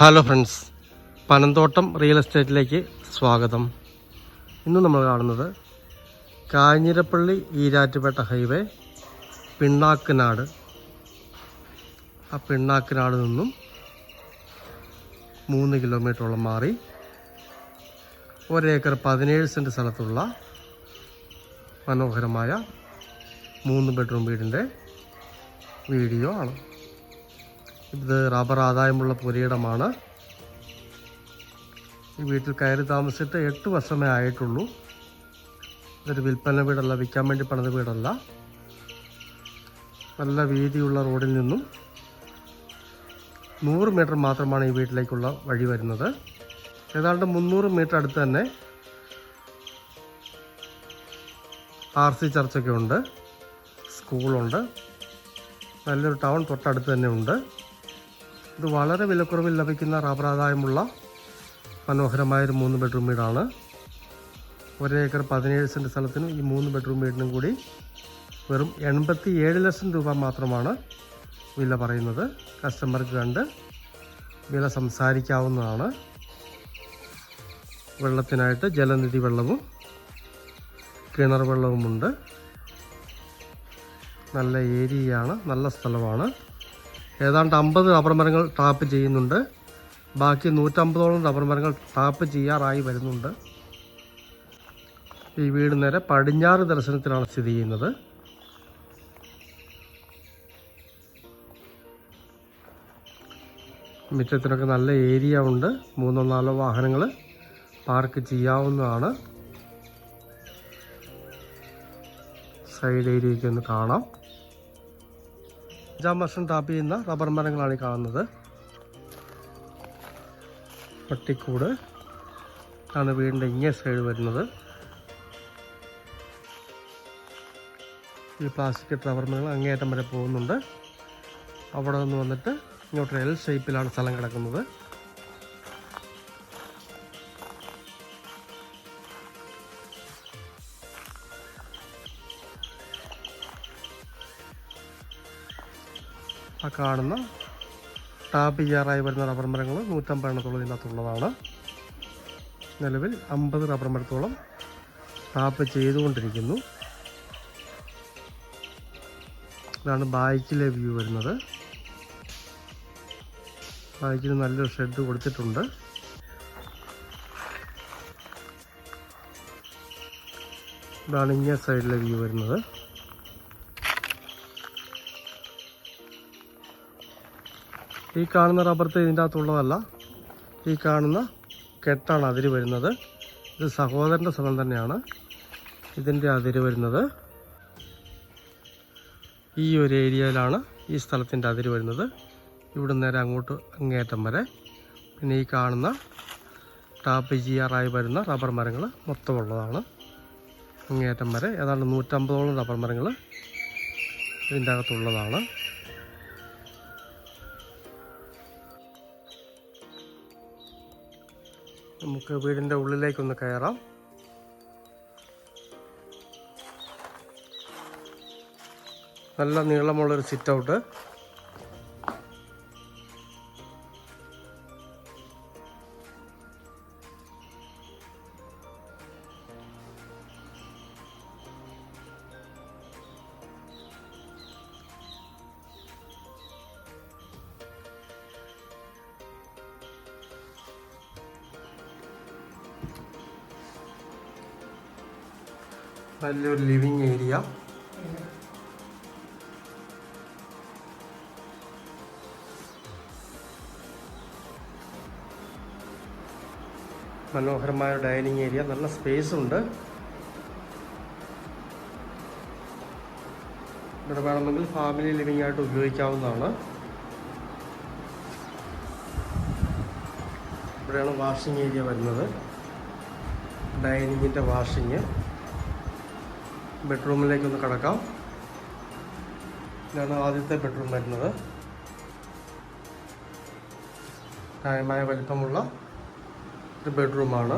Hello friends Panamthottam real എസ്റ്റേറ്റിലേക്ക് സ്വാഗതം. ഇന്ന് നമ്മൾ കാണുന്നത് കാഞ്ഞിരപ്പള്ളി ഈരാറ്റുപേട്ട ഹൈവേ പിണ്ണാക്കനാട്. ആ പിണ്ണാക്കനാട് നിന്നും മൂന്ന് കിലോമീറ്ററോളം മാറി ഒരേക്കർ പതിനേഴ് സെന്റ് സ്ഥലത്തുള്ള മനോഹരമായ മൂന്ന് ബെഡ്റൂം വീടിന്റെ വീഡിയോ ആണ്. ഇത് റബ്ബർ ആദായമുള്ള പുരയിടമാണ്. ഈ വീട്ടിൽ കയറി താമസിച്ചിട്ട് എട്ട് വർഷമേ ആയിട്ടുള്ളൂ. ഇതൊരു വിൽപ്പന വീടല്ല വിൽക്കാൻ വേണ്ടി പണിത വീടല്ല. നല്ല വീതിയുള്ള റോഡിൽ നിന്നും നൂറ് മീറ്റർ മാത്രമാണ് ഈ വീട്ടിലേക്കുള്ള വഴി വരുന്നത്. ഏതാണ്ട് മുന്നൂറ് മീറ്റർ അടുത്ത് തന്നെ ആർ സി ചർച്ചൊക്കെ ഉണ്ട് സ്കൂളുണ്ട് നല്ലൊരു ടൗൺ തൊട്ടടുത്ത് തന്നെ ഉണ്ട്. ഇത് വളരെ വിലക്കുറവിൽ ലഭിക്കുന്ന റബ്ബർ ആദായമുള്ള മനോഹരമായൊരു മൂന്ന് ബെഡ്റൂം വീടാണ്. ഒരേക്കർ പതിനേഴ് സെന്റ് സ്ഥലത്തിന് ഈ മൂന്ന് ബെഡ്റൂം വീടിനും കൂടി വെറും എൺപത്തി ഏഴ് ലക്ഷം രൂപ മാത്രമാണ് വില പറയുന്നത്. കസ്റ്റമർക്ക് കണ്ട് വില സംസാരിക്കാവുന്നതാണ്. വെള്ളത്തിനായിട്ട് ജലനിധി വെള്ളവും കിണർ വെള്ളവുമുണ്ട്. നല്ല ഏരിയയാണ് നല്ല സ്ഥലമാണ്. ഏതാണ്ട് അമ്പത് റബ്ബർ മരങ്ങൾ ടാപ്പ് ചെയ്യുന്നുണ്ട്. ബാക്കി നൂറ്റമ്പതോളം റബ്ബർ മരങ്ങൾ ടാപ്പ് ചെയ്യാറായി വരുന്നുണ്ട്. ഈ വീട് നേരെ പടിഞ്ഞാറ് ദർശനത്തിലാണ് സ്ഥിതി ചെയ്യുന്നത്. മുറ്റത്തിനൊക്കെ നല്ല ഏരിയ ഉണ്ട്. മൂന്നോ നാലോ വാഹനങ്ങൾ പാർക്ക് ചെയ്യാവുന്നതാണ്. സൈഡ് ഏരിയയ്ക്ക് ഒന്ന് കാണാം. അഞ്ചാം വർഷം ടാപ്പ് ചെയ്യുന്ന റബ്ബർ മരങ്ങളാണ് ഈ കാണുന്നത്. പട്ടിക്കൂട് ആണ് വീടിന്റെ ഇങ്ങേ സൈഡ് വരുന്നത്. ഈ പ്ലാസ്റ്റിക് റബ്ബർ മരങ്ങൾ അങ്ങേയറ്റം വരെ പോകുന്നുണ്ട്. അവിടെ നിന്ന് വന്നിട്ട് ഇങ്ങോട്ട് എൽ ഷേപ്പിലാണ് സ്ഥലം കിടക്കുന്നത്. ആ കാണുന്ന ടാപ്പ് ചെയ്യാറായി വരുന്ന റബ്ബർ മരങ്ങൾ നൂറ്റമ്പത് എണ്ണത്തോളം ഇതിനകത്തുള്ളതാണ്. നിലവിൽ അമ്പത് റബ്ബർ മരത്തോളം ടാപ്പ് ചെയ്തുകൊണ്ടിരിക്കുന്നു. ഇതാണ് ബാക്കിലെ വ്യൂ വരുന്നത്. ബാക്കിന് നല്ലൊരു ഷെഡ് കൊടുത്തിട്ടുണ്ട്. ഇതാണ് ഇങ്ങേ സൈഡിലെ വ്യൂ വരുന്നത്. ഈ കാണുന്ന റബ്ബർത്ത് ഇതിന്റെ അകത്തുള്ളതല്ല. ഈ കാണുന്ന കെട്ടാണ് അതിര് വരുന്നത്. ഇത് സഹോദരന്റെ സ്ഥലം തന്നെയാണ്. ഇതിന്റെ അതിര് വരുന്നത്. ഈ ഒരു ഏരിയയിലാണ് ഈ സ്ഥലത്തിന്റെ അതിര് വരുന്നത്. ഇവിടെ നേരെ അങ്ങോട്ട് അങ്ങേറ്റം വരെ. പിന്നെ ഈ കാണുന്ന ടാപ്പ് ചെയ്യാറായി വരുന്ന റബ്ബർ മരങ്ങൾ മൊത്തമുള്ളതാണ്. അങ്ങേറ്റം വരെ. ഏതാണ്ട് നൂറ്റമ്പതോളം റബ്ബർ മരങ്ങൾ ഇതിന്റെ അകത്തുള്ളതാണ്. നമുക്ക് വീടിന്റെ ഉള്ളിലേക്കൊന്ന് കയറാം. നല്ല നീളമുള്ളൊരു സിറ്റ് ഔട്ട് നല്ലൊരു ലിവിങ് ഏരിയ മനോഹരമായ ഡൈനിങ് ഏരിയ നല്ല സ്പേസ് ഉണ്ട്. ഇവിടെ വേണമെങ്കിൽ ഫാമിലി ലിവിംഗ് ആയിട്ട് ഉപയോഗിക്കാവുന്നതാണ്. ഇവിടെയാണ് വാഷിംഗ് ഏരിയ വരുന്നത്. ഡൈനിങ്ങിന്റെ വാഷിങ് ബെഡ്റൂമിലേക്ക് ഒന്ന് കടക്കാം. ഇതാണ് ആദ്യത്തെ ബെഡ്റൂം വരുന്നത്. ന്യായമായ വലിപ്പമുള്ള ഒരു ബെഡ്റൂമാണ്.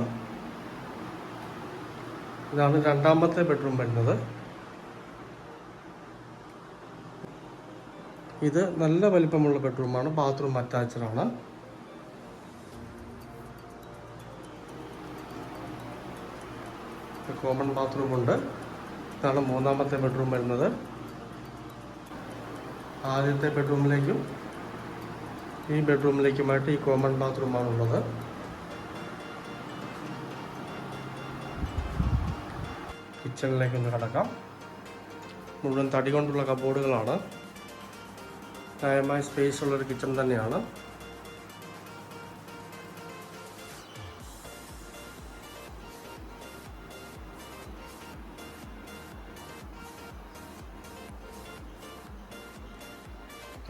ഇതാണ് രണ്ടാമത്തെ ബെഡ്റൂം വരുന്നത്. ഇത് നല്ല വലിപ്പമുള്ള ബെഡ്റൂമാണ്. ബാത്റൂം അറ്റാച്ചഡാണ് കോമൺ ബാത്റൂമുണ്ട്. ഇതാണ് മൂന്നാമത്തെ ബെഡ്റൂം വരുന്നത്. ആദ്യത്തെ ബെഡ്റൂമിലേക്കും ഈ ബെഡ്റൂമിലേക്കുമായിട്ട് ഈ കോമൺ ബാത്റൂമാണുള്ളത് കിച്ചണിലേക്ക് ഒന്ന് കിടക്കാം. മുഴുവൻ തടി കൊണ്ടുള്ള കബോർഡുകളാണ് ന്യായമായ സ്പേസ് ഉള്ളൊരു കിച്ചൺ തന്നെയാണ്.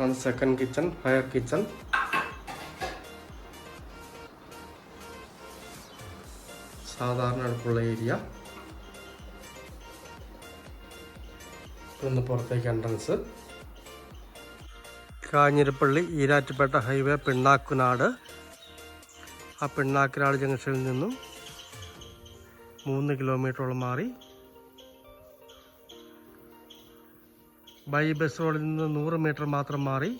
ആണ് സെക്കൻഡ് കിച്ചൺ ഹയർ കിച്ചൺ സാധാരണ അടുപ്പുള്ള ഏരിയ ഒന്ന് പുറത്തേക്ക് എൻട്രൻസ് കാഞ്ഞിരപ്പള്ളി ഈരാറ്റുപേട്ട ഹൈവേ പിണ്ണാക്കുനാട്. ആ പിണ്ണാക്കുനാട് ജംഗ്ഷനിൽ നിന്നും മൂന്ന് കിലോമീറ്ററോളം മാറി. ബൈ ബസ് റോഡിൽ നിന്ന് നൂറ് മീറ്റർ മാത്രം മാറി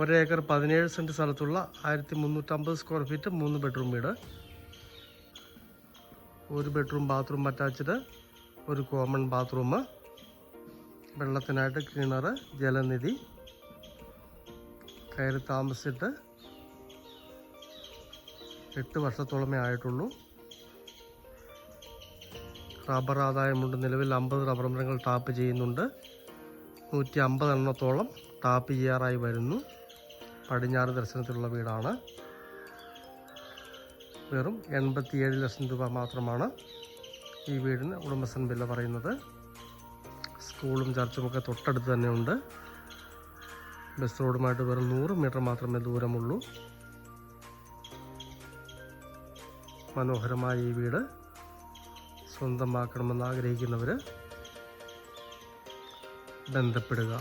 ഒരേക്കർ പതിനേഴ് സെന്റ് സ്ഥലത്തുള്ള ആയിരത്തി മുന്നൂറ്റമ്പത് സ്ക്വയർ ഫീറ്റ് മൂന്ന് ബെഡ്റൂം വീട്. ഒരു ബെഡ്റൂം ബാത്റൂം അറ്റാച്ച്ഡ് ഒരു കോമൺ ബാത്റൂം വെള്ളത്തിനായിട്ട് കിണർ ജലനിധി കയറി താമസിച്ചിട്ട് എട്ട് വർഷത്തോളമേ ആയിട്ടുള്ളൂ. റബ്ബർ ആദായമുണ്ട്. നിലവിൽ അമ്പത് റബ്ബർ മരങ്ങൾ ടാപ്പ് ചെയ്യുന്നുണ്ട്. നൂറ്റി അമ്പത് എണ്ണത്തോളം ടാപ്പ് ചെയ്യാറായി വരുന്നു. പടിഞ്ഞാറ് ദർശനത്തിലുള്ള വീടാണ്. വെറും എൺപത്തിയേഴ് ലക്ഷം രൂപ മാത്രമാണ് ഈ വീടിന് ഉടമസ്ഥൻ വില പറയുന്നത്. സ്കൂളും ചർച്ചുമൊക്കെ തൊട്ടടുത്ത് തന്നെയുണ്ട്. ബസ് റോഡുമായിട്ട് വെറും നൂറ് മീറ്റർ മാത്രമേ ദൂരമുള്ളൂ. മനോഹരമായ ഈ വീട്. സ്വന്തമാക്കണമെന്ന് ആഗ്രഹിക്കുന്നവർ ബന്ധപ്പെടുക.